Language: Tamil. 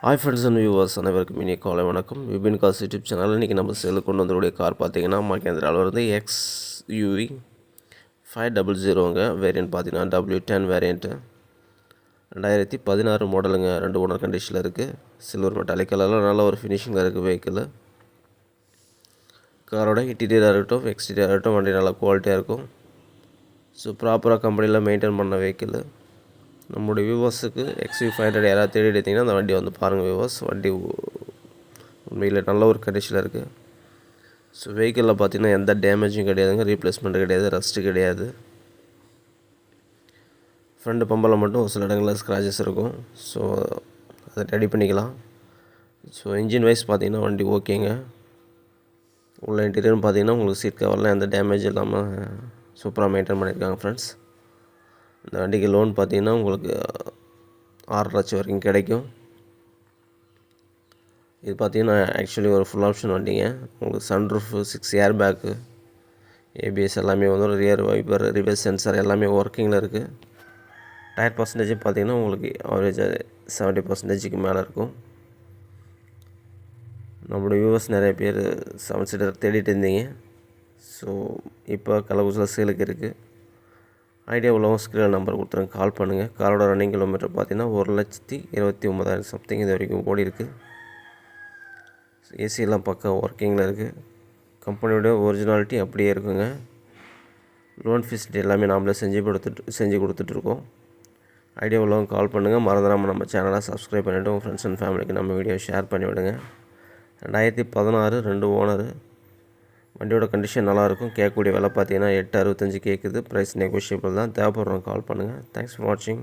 ஹாய் ஃப்ரெண்ட்ஸ் அண்ட் வியூவர்ஸ் அனைவருக்கும் இனிய காலை வணக்கம். விபின் காஸ் யூடியூப் சேனல் இன்றைக்கி நம்ம செல்லு கொண்டு வந்தக்கூடிய கார் பார்த்தீங்கன்னா மகேந்திராவில் வந்து எக்ஸ் யூவி ஃபைவ் டபுள் ஜீரோங்க வேரியன்ட் பார்த்தீங்கன்னா டபுள்யூ டென் வேரியண்ட்டு ரெண்டாயிரத்தி பதினாறு மாடலுங்க ரெண்டு ஓனர் கண்டிஷனில் இருக்குது சில்வர் மெட்டாலிக் கலரில் நல்ல ஒரு ஃபினிஷிங்கில் இருக்குது வெஹிக்கிள் காரோட இன்டீரியராக இருக்கட்டும் எக்ஸ்டீரியராக இருக்கட்டும் வண்டி நல்லா குவாலிட்டியாக இருக்கும். ஸோ ப்ராப்பராக கம்பெனியில் மெயின்டைன் பண்ண வெஹிக்கிள் நம்மளுடைய வியூவர்ஸுக்கு எக்ஸ்வி ஃபைவ் ஹண்ட்ரட் யாராவது தேடி எடுத்திங்கன்னா அந்த வண்டி வந்து பாருங்கள் வியூவர்ஸ் வண்டி உண்மையில் நல்ல ஒரு கண்டிஷனில் இருக்குது ஸோ வெஹிக்கிளில் பார்த்தீங்கன்னா எந்த டேமேஜும் கிடையாதுங்க. ரீப்ளேஸ்மெண்ட் கிடையாது. ரஸ்ட்டு கிடையாது. ஃப்ரண்ட் பம்பில் மட்டும் ஒரு சில இடங்களில் ஸ்க்ராச்சஸ் இருக்கும். ஸோ அதை ரெடி பண்ணிக்கலாம். ஸோ இன்ஜின் வைஸ் பார்த்தீங்கன்னா வண்டி ஓகேங்க. உள்ள இன்டீரியர்னு பார்த்தீங்கன்னா உங்களுக்கு சீட் கவர்லாம் எந்த டேமேஜ் இல்லாமல் சூப்பராக மெயின்டைன் பண்ணியிருக்காங்க ஃப்ரெண்ட்ஸ் இந்த வண்டிக்கு லோன் பார்த்தீங்கன்னா உங்களுக்கு ஆறு லட்சம் வரைக்கும் கிடைக்கும். இது பார்த்தீங்கன்னா ஆக்சுவலி ஒரு ஃபுல் ஆப்ஷன் வண்டிங்க. உங்களுக்கு sunroof six air bag ABS எல்லாமே வந்து ரியர் வைப்பர் ரிவர்ஸ் சென்சார் எல்லாமே ஒர்க்கிங்கில் இருக்குது டயர் பர்சன்டேஜும் பார்த்தீங்கன்னா உங்களுக்கு ஆவரேஜ் செவன்ட்டி பர்சன்டேஜுக்கு மேலே இருக்கும். நம்மளோட வியூவர்ஸ் நிறைய பேர் செவன் சீட்டர் தேடிட்டு இருந்தீங்க. ஸோ இப்போ கள்ளக்குறிச்சியில் சேலுக்கு இருக்குது ஐடியா உள்ளவங்க ஸ்க்ரீனில் நம்பர் கொடுத்துருங்க. கால் பண்ணுங்கள் காரோட ரன்னிங் கிலோமீட்டர் பார்த்தீங்கன்னா ஒரு லட்சத்தி இருபத்தி ஒம்பதாயிரம் சம்திங் இது வரைக்கும் ஓடி இருக்குது ஏசியெல்லாம் பக்கம் ஒர்க்கிங்கில் இருக்குது கம்பெனியோட ஒரிஜினாலிட்டி அப்படியே இருக்குங்க. லோன் ஃபெசிலிட்டி எல்லாமே நாமளே செஞ்சு கொடுத்துட்டு செஞ்சு கொடுத்துட்ருக்கோம் ஐடியா உள்ளவங்க கால் பண்ணுங்கள் மறந்துடாமல் நம்ம சேனலை சப்ஸ்கிரைப் பண்ணிவிட்டு உங்கள் ஃப்ரெண்ட்ஸ் அண்ட் ஃபேமிலிக்கு நம்ம வீடியோ ஷேர் பண்ணிவிடுங்க. ரெண்டாயிரத்தி பதினாறு ரெண்டு ஓனரு வண்டியோட கண்டிஷன் நல்லாயிருக்கும். கேட்கக்கூடிய விலை பார்த்தீங்கன்னா எட்டு அறுபத்தஞ்சு கேட்குது. ப்ரைஸ் நெகோஷியபிள் தான். தேவைப்படுறவங்க கால் பண்ணுங்கள் தேங்க்ஸ் ஃபார் வாட்சிங்